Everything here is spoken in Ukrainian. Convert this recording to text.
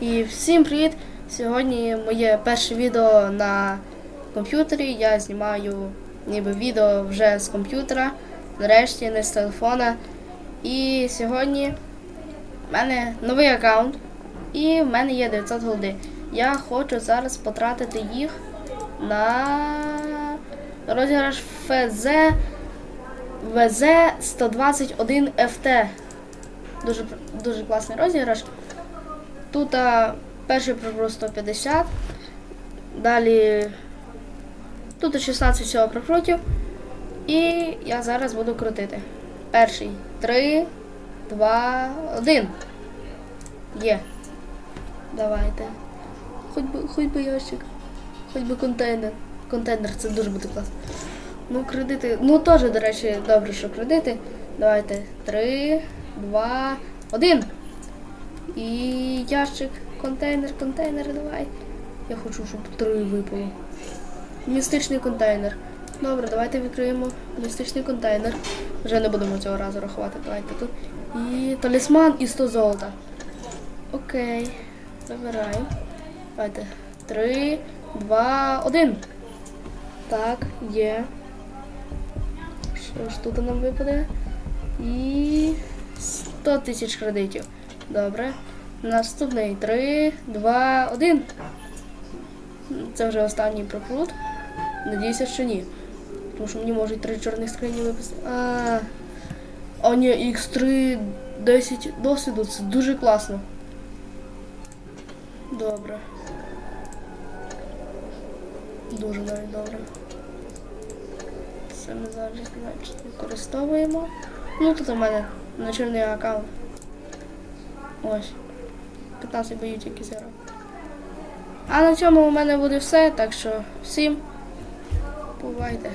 І всім привіт! Сьогодні моє перше відео на комп'ютері. Я знімаю ніби відео вже з комп'ютера, нарешті не з телефона. І сьогодні в мене новий аккаунт і в мене є 900 голди. Я хочу зараз потратити їх на розіграш ФЗ ВЗ 121 ФТ. Дуже, дуже класний розіграш. Тут перший прокрут 150. Далі тут 16 всього прокрутів. І я зараз буду крутити. Перший. 3, 2, 1. Є. Давайте. Хоч би, хоч би ящик. Хоч би контейнер. Контейнер, це дуже буде класно. Ну, кредити. Ну теж, до речі, добре, що кредити. Давайте. 3, 2, 1. І ящик, контейнер, контейнер, давай. Я хочу, щоб три випало. Містичний контейнер. Добре, давайте відкриємо містичний контейнер. Вже не будемо цього разу рахувати. Давайте тут. І талісман і 100 золота. Окей. Забираємо. Давайте. Три, два, один. Так, є. Що ж тут нам випаде? І 100 тисяч кредитів. Добре. Наступний 3, 2, 1. Це вже останній прокрут. Надіюся, що ні. Тому що мені можуть три чорних скрині виписати. А, а ні, X3 10 досвіду. Це дуже класно. Добре. Дуже навіть добре. Це ми зараз використовуємо. Ну тут у мене начальний аккаунт. Ось. 15 боїв тільки зero. А на цьому у мене буде все, так що всім бувайте.